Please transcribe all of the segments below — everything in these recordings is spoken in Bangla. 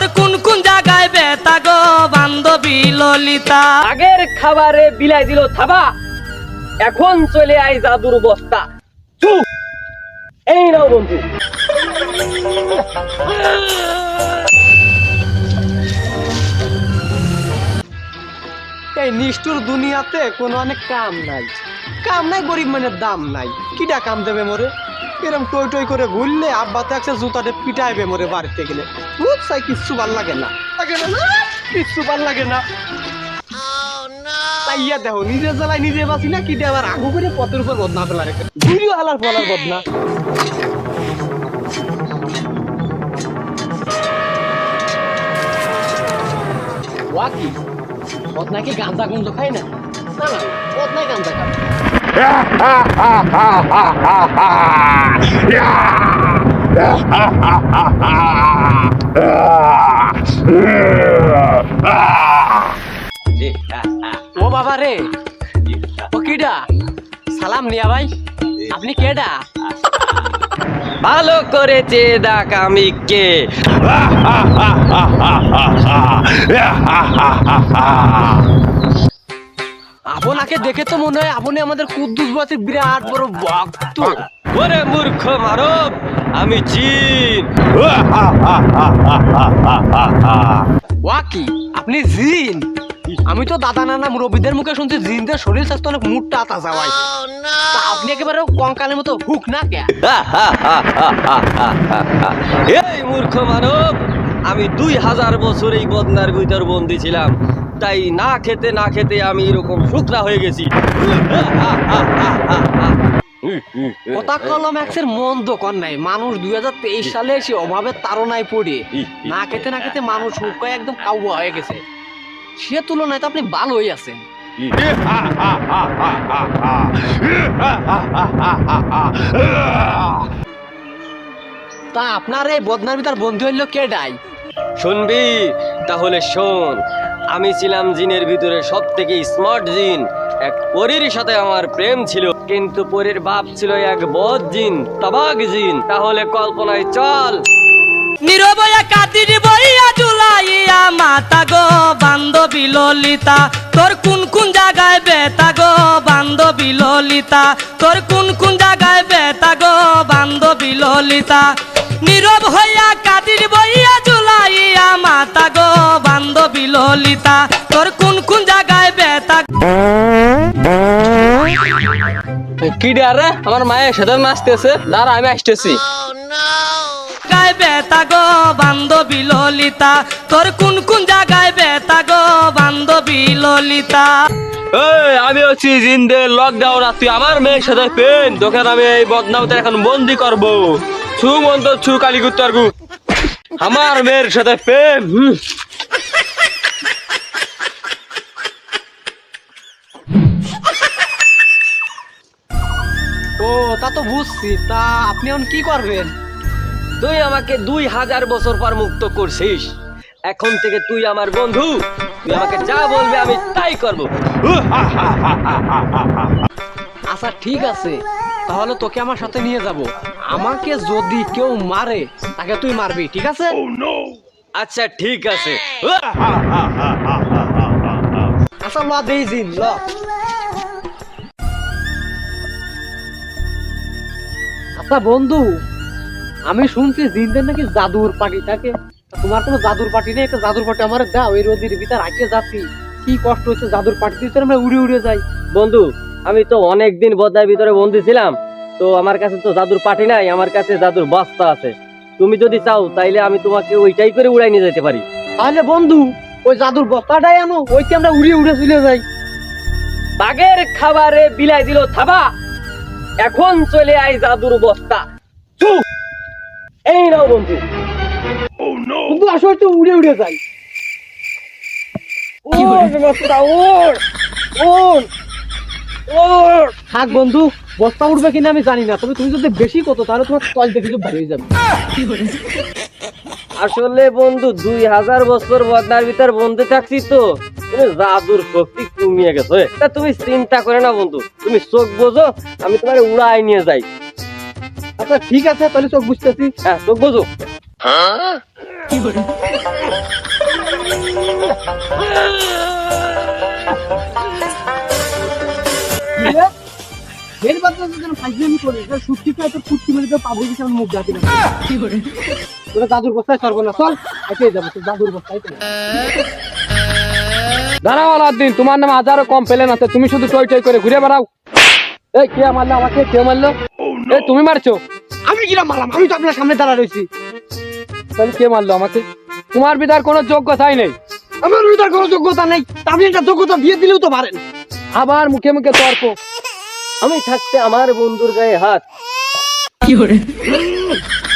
তোর কোন কোন জায়গায় বেতা গো বান্ধবী ললিতা? আগের খাবারে বিলাই দিল থাবা এখন চলে আই জাদুর বস্তা। এই নাও বন্ধু। এই নিষ্ঠুর দুনিয়াতে কোনো অনেক কাম নাই। কাম নাই গরিব মানের দাম নাই। কিটা কাম দেবে মোরে? এরম টই টই করে ঘুরলে আব্বা তো একটা জুতাতে পিটাইবে মরে বাড়িতে গেলে। বুঝছাই কিচ্ছু ভালো লাগে না। কিচ্ছু ভালো লাগে না। তাই ইয়া দেখো, নিজের জ্বালায় নিজে বাঁচি না কিটা আবার আগু করে পথের উপর বদনা ফেলা রেখে। ঘুরিও হালার ফলার বদনা। ওয়াকি বদনা কি? গাঁজা গন্ধ খায় না? না না, বদনাই গাঁজা খায়। ও বাবা রে, ও কিডা? সালাম নিয়া ভাই, আপনি কেডা? ভালো করেছে দেখ আমি কে। আপনাকে দেখে তো মনে হয় আপনি আমাদের কুদ্দুস বিরাট বড় ভক্ত। ওরে মূর্খ মানব আমি চীন ওয়াকি আপনি জিন? আমি তো দাদা নানা মুরব্বীদের মুখে শুনছি জিনদের শরীর স্বাস্থ্য অনেক মুটটা তাজা হয় আপনি একেবারে কঙ্কালের মতো হুক না কে এই মূর্খ মানব আমি দুই হাজার বছর এই বদনার ভিতর বন্দি ছিলাম। তাই না খেতে না খেতে আমি এরকম শুকনা হয়ে গেছি। কথা কলম এক্সের মন দোকান নাই। মানুষ দুই হাজার তেইশ সালে এসে অভাবের তাড়নায় পড়ে। না খেতে না খেতে মানুষ হুকায় একদম কাউয়া হয়ে গেছে। সে তুলনায় তো আপনি ভালোই আছেন। তা আপনার এই বদনার ভিতর বন্ধু হইল কে ডাই শুনবি? তাহলে শোন আমি ছিলাম জিনের ভিতরে সব থেকে স্মার্ট জিন। এক পরীর সাথে আমার প্রেম ছিল, কিন্তু পরীর বাপ ছিল এক বদ জিন তাবাক জিন। তাহলে কল্পনায় চল। জুলাইয়া মাতা গো তোর কোন কোন গো নীরব বান্ধবী ললিতা তোর কোন কোন জায়গায় বেতা কি রে আমার মায়ের সাথে নাচতেছে। দাঁড়া আমি আসতেছি। জায়গায় বেতা গো বান্ধবী ললিতা তোর কোন কোন জায়গায় বেতা গো বান্ধবী ললিতা? এই আমি হচ্ছি জিনদের লকডাউন আর তুই আমার মেয়ের সাথে পেন তোকে আমি এই বদনামতে এখন বন্দি করব। ছু মন্ত ছু কালী গুত্তারগু আমার মেয়ের সাথে প্রেম তা বুঝছি তা আপনি এখন কি করবেন? তুই আমাকে দুই হাজার বছর পর মুক্ত করছিস। এখন থেকে তুই আমার বন্ধু। তুই আমাকে যা বলবে আমি তাই করব। আচ্ছা ঠিক আছে। তাহলে তোকে আমার সাথে নিয়ে যাব। আমাকে যদি কেউ মারে তাকে তুই মারবি ঠিক আছে? আচ্ছা ঠিক আছে। আচ্ছা ল দেই জিন ল। আচ্ছা বন্ধু আমি শুনছি জিনদের নাকি জাদুর পার্টি থাকে। তোমার কোনো জাদুর পার্টি নেই? একটা জাদুর পার্টি আমার দাও এই রোদির ভিতর আগে যাচ্ছি। কি কষ্ট হচ্ছে জাদুর পার্টি ভিতরে আমরা উড়ে উড়ে যাই। বন্ধু আমি তো অনেক দিন বদার ভিতরে বন্দি ছিলাম। তো আমার কাছে তো জাদুর পাটি নাই আমার কাছে জাদুর বস্তা আছে। তুমি যদি চাও তাইলে আমি তোমাকে ওইটাই করে উড়াই নিয়ে যেতে পারি। তাহলে বন্ধু ওই জাদুর বস্তাটাই আনো ওইকে আমরা উড়ে উড়ে চলে যাই। বাঘের খাবারে বিলাই দিল থাবা। এখন চলে আই জাদুর বস্তা। এই নাও বন্ধু। বন্ধু আসো একটু উড়ে উড়ে যাই। থাক বন্ধু বস্তা উঠবে কিনা আমি জানি না তবে তুমি যদি বেশি কত তাহলে তোমার তল দেখে ভালো যাবে। আসলে বন্ধু দুই হাজার বছর বদনার ভিতর বন্ধু থাকছি তো। কিন্তু জাদুর শক্তি কমিয়ে গেছে তা তুমি চিন্তা করে না বন্ধু। তুমি চোখ বোঝো আমি তোমার উড়াই নিয়ে যাই। আচ্ছা ঠিক আছে তাহলে চোখ বুঝতেছি। হ্যাঁ চোখ বোঝো। ফাইজলামি করে? দাদুর বস্তায় চল যাব দাদুর বস্তায়। দাঁড়াও আলাদিন তোমার নামে হাজারো কম পেলে না তো তুমি শুধু টই টই করে ঘুরে বেড়াও। এই কে মারলো আমাকে? কে মারলো? এই তুমি মারছো? আমি কিরা মারলাম আমি তো আপনার সামনে দাঁড়া রয়েছি। তাহলে কে মারলো আমাকে? তোমার বিদার কোনো যোগ্যতাই নেই। আমার ভিতর কোনো যোগ্যতা নেই আপনি একটা যোগ্যতা দিয়ে দিলেও তো পারেন। আবার মুখে মুখে তর্ক। আমি থাকতে আমার বন্ধুর গায়ে হাত। না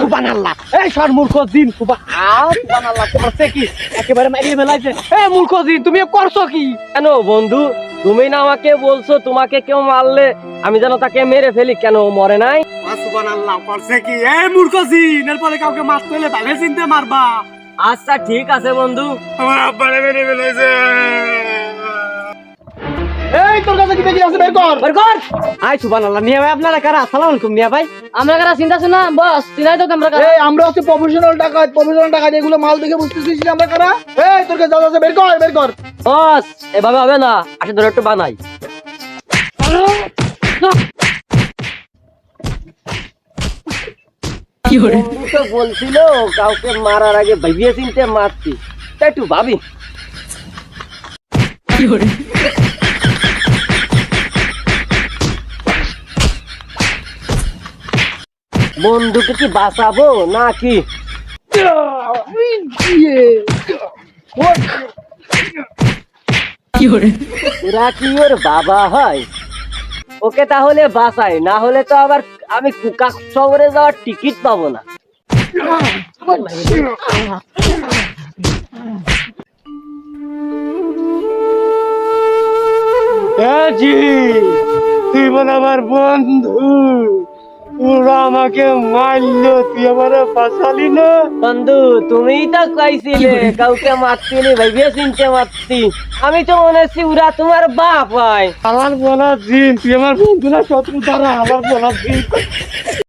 কুবান আল্লাহ। এই সর মূর্খ দিন কুবা আ কুবান তোমার সে কি? একেবারে মারিয়ে ফেলাইছে। এই মূর্খ দিন তুমি করছ কি? কেন বন্ধু তুমি না আমাকে বলছো তোমাকে কেউ মারলে আমি যেন তাকে মেরে ফেলি কেন মরে নাই? সুবান করছে কি? এই মূর্খ এরপরে কাউকে মারতে হলে ভাবে চিনতে মারবা। আচ্ছা ঠিক আছে বন্ধু। আমার আব্বারে মেরে ফেলেছে এই তোর কাছে কি দেখি আছে? বের কর। বের কর। আই সুবান আল্লাহ ভাই আপনারা কারা? আসসালামু আলাইকুম নিয়া ভাই। আমরা কারা? চিন্তা শুনা বস চিনাই তো আমরা কারা? এই আমরা হচ্ছে প্রফেশনাল ডাকাত প্রফেশনাল ডাকাত এগুলো মাল দেখে বুঝতেছিস না আমরা কারা। এই তোর কাছে যাও বের কর বের কর। বস এভাবে হবে না। আসে ধরে একটু বানাই। তো বলছিল কাউকে মারার আগে ভাবিয়ে চিনতে মারছি। তা একটু ভাবি। বন্ধুকে কি বাঁচাবো নাকি? ওরা কি ওর বাবা হয়? ওকে তাহলে বাঁচাই না হলে তো আবার আমি কুকা শহরে যাওয়ার টিকিট পাবো না। জি তুই বল আমার বন্ধু। ওরা আমাকে মারলো তুই আমার না? বন্ধু তুমিই তো কইছিলে কাউকে মারছিলি ভাইবিয়ে চিনতে মারছি আমি তো মনে হচ্ছি ওরা তোমার বাপ হয়। আমার বলা দিন তুই আমার বন্ধু না শত্রু তারা আমার বলা দিন